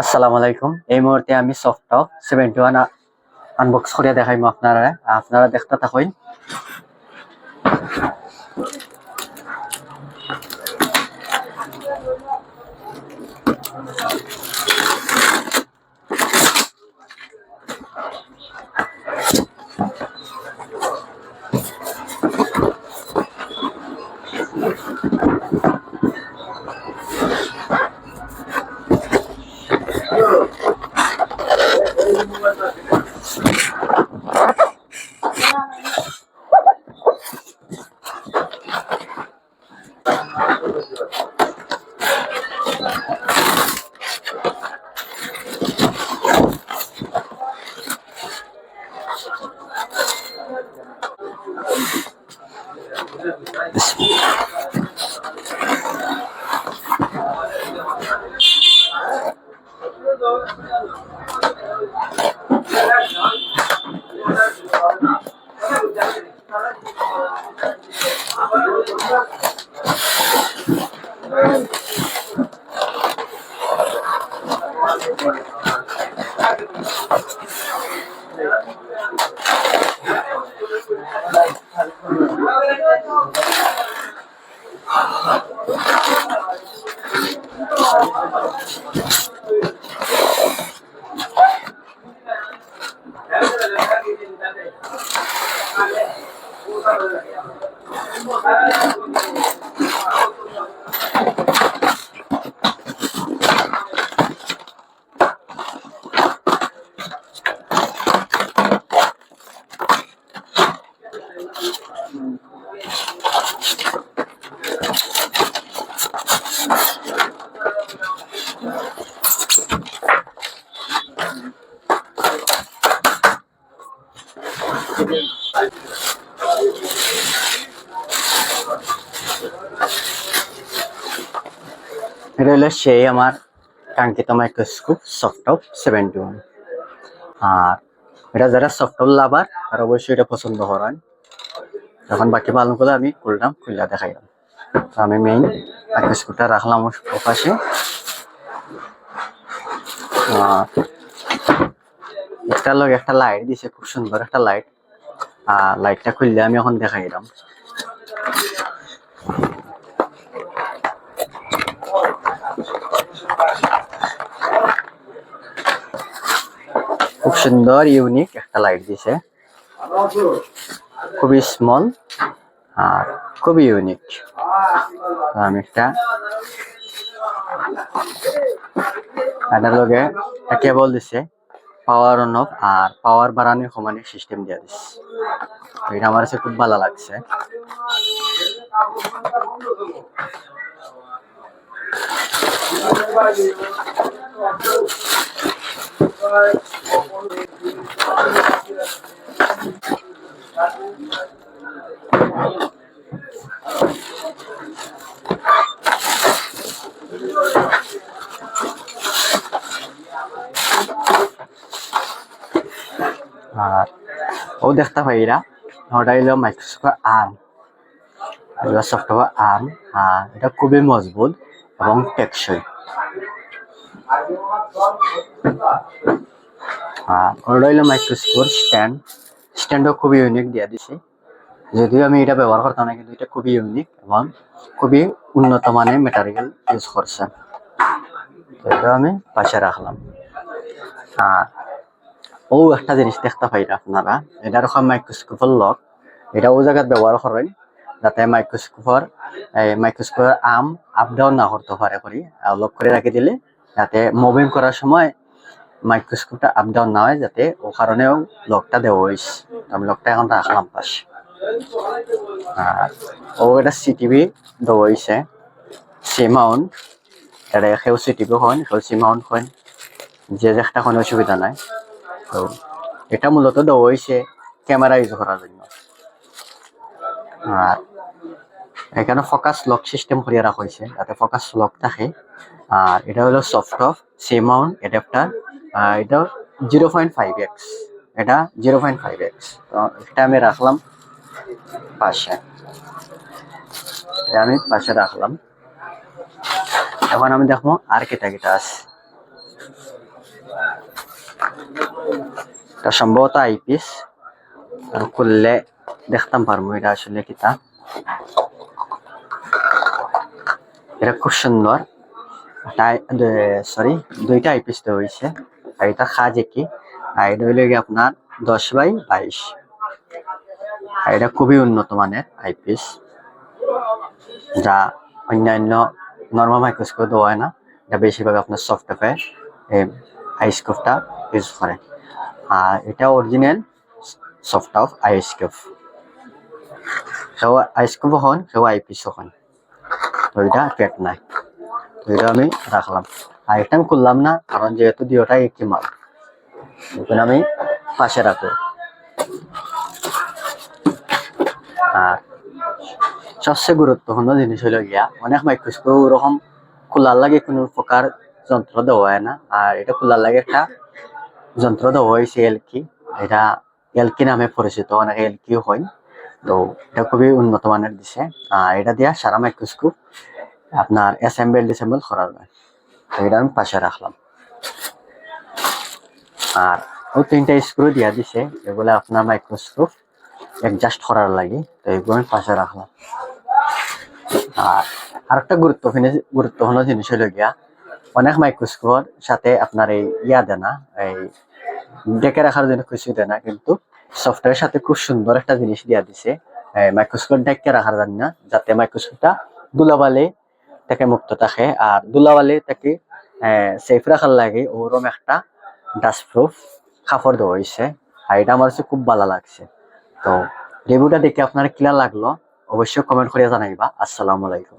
আসসালামু আলাইকুম। এই মুহূর্তে আমি সফটটপ সেভেন্টি ওয়ান আনবক্স করে দেখাইমু আপনারা। আপনারা দেখতে থাকুন। بسم الله এটা হলো সেই আমার কাঙ্ক্ষিত মাইক্রোস্কোপ সফটটপ সেভেন্টি ওয়ান আর এটা যারা সফটটপ লাভার তারা অবশ্যই এটা পছন্দ করেন। এখন বাকি পালনগুলো আমি খুললাম খুললা দেখাইলাম। তো আমি মেইন মাইক্রোস্কোপটা রাখলাম ও পাশে আর একটার লগে একটা লাইট দিছে, খুব সুন্দর একটা লাইট আর লাইটটা খুললে আমি এখন দেখাইলাম। খুব সুন্দর ইউনিক একটা লাইট দিছে। খুবই স্মল আর খুবই ইউনিক আমি একটা এটার লগে কেবল দিছে পাওয়ার অন অফ আর পাওয়ার বাড়ানোর সমানে সিস্টেম দিয়া দিছে। এটা আমার কাছে খুব ভালো লাগছে। আর ও দেখতে পাইরা ওটা হইল মাইক্রোস্কোপ আর্ম সফটওয়্যার আর্ম আর এটা খুবই মজবুত এবং টেকসই। আর ওটা হইল মাইক্রোস্কোপ স্ট্যান্ড স্ট্যান্ডও খুবই ইউনিক দিয়া দিছে। যদিও আমি এটা ব্যবহার করতাম না, কিন্তু এটা খুবই ইউনিক এবং খুবই উন্নত মানের ম্যাটেরিয়াল ইউজ করছে। এটা আমি পাশে রাখলাম। আর ও একটা জিনিস দেখতে পাইরা আপনারা। এটা রকম মাইক্রোস্কোপের লক এটা ও জায়গায় ব্যবহার করেন, যাতে মাইক্রোস্কোপের মাইক্রোস্কোপের আম আপ ডাউন না করতে পারে করি। লক করে রাখি দিলে যাতে মুভিং করার সময় মাইক্রোস্কোপটা আপ ডাউন না হয়, যাতে ও কারণেও লকটা দেওয়া হয়েছে আমি লকটা এখন রাখলাম পাশে আর ও এটা সিটিভি দেওয়া হয়েছে সি মাউন্ট এটা সেও সিটিভি হয় সেও সি মাউন্ট হয়। যে যে একটা কোনো অসুবিধা নাই। তো এটা মূলত দেওয়া হয়েছে ক্যামেরা ইউজ করার জন্য। আর এখানে ফোকাস লক সিস্টেম করিয়ে রাখা হয়েছে। যাতে ফোকাস লক থাকে। আর এটা হলো সফট অফ সি মাউন্ট অ্যাডাপ্টার এটা জিরো পয়েন্ট ফাইভ এক্স এটা জিরো পয়েন্ট ফাইভ এক্স তো এটা আমি রাখলাম পাশে। এটা আমি পাশে রাখলাম। এখন আমি দেখব আর কেটা কেটা আছে। এটা সম্ভবত আইপিস আর খুললে দেখতাম পারব এটা আসলে কিতা। এটা খুব সুন্দর। সরি দুইটা আইপিস তো হয়েছে আর এটা খাজ কি? আর এটা হইলে আপনার দশ বাই বাইশ। আর এটা খুবই উন্নত মানের আইপিস যা অন্যান্য নর্মাল মাইক্রোস্কোপ দেওয়া হয় না। এটা বেশিরভাগ আপনার সফটওয়্যার আইস্কোপটা ইউজ করে। আর এটা অরিজিনাল সফট অফ আইস্কোপ সেও আইস্কোপ হন সেও আইপিস হন। এটা পেট নাই। এটা আমি রাখলাম। আর এটা আমি করলাম না, কারণ যেহেতু দুটাই একটি মাল। এখন আমি পাশে রাখব। আর সবচেয়ে গুরুত্বপূর্ণ জিনিস হলো গিয়া, অনেক মাইক্রোস্কোপ ওরকম খোলার লাগে কোনো প্রকার যন্ত্র দেওয়া হয় না। আর এটা খোলার লাগে একটা যন্ত্র দেওয়া হয়েছে এলকি। এটা এলকি নামে পরিচিত, অনেক এলকিও হয়। তো এটা খুবই উন্নত মানের দিছে। আর এটা দিয়া সারা মাইক্রোস্কোপ আপনার অ্যাসেম্বল ডিসেম্বল করা যায় তো এটা আমি পাশে রাখলাম। আর ও তিনটা স্ক্রু দিয়া দিছে, এগুলো আপনার মাইক্রোস্কোপ অ্যাডজাস্ট করার লাগে, তো এগুলো আমি পাশে রাখলাম। আর আরেকটা গুরুত্বপূর্ণ গুরুত্বপূর্ণ জিনিস হলো গিয়া, অনেক মাইক্রোস্কোপের সাথে আপনার এই ইয়া দেয় না এই ডেকে রাখার জন্য কিছু দেয় না কিন্তু সফটওয়্যারের সাথে খুব সুন্দর একটা জিনিস দিয়া দিছে। মাইক্রোস্কোপ ডেকে রাখার জন্য, যাতে মাইক্রোস্কোপটা দুলাবালে থেকে মুক্ত থাকে আর দুলাবালে থেকে সেফ রাখার লাগে ওরম একটা ডাস্ট প্রুফ কাপড় দেওয়া হয়েছে। আর এটা আমার খুব ভালো লাগছে। তো রিভিউটা দেখে আপনার ক্লিয়ার লাগল, অবশ্যই কমেন্ট করে জানাইবা। আসসালামু আলাইকুম।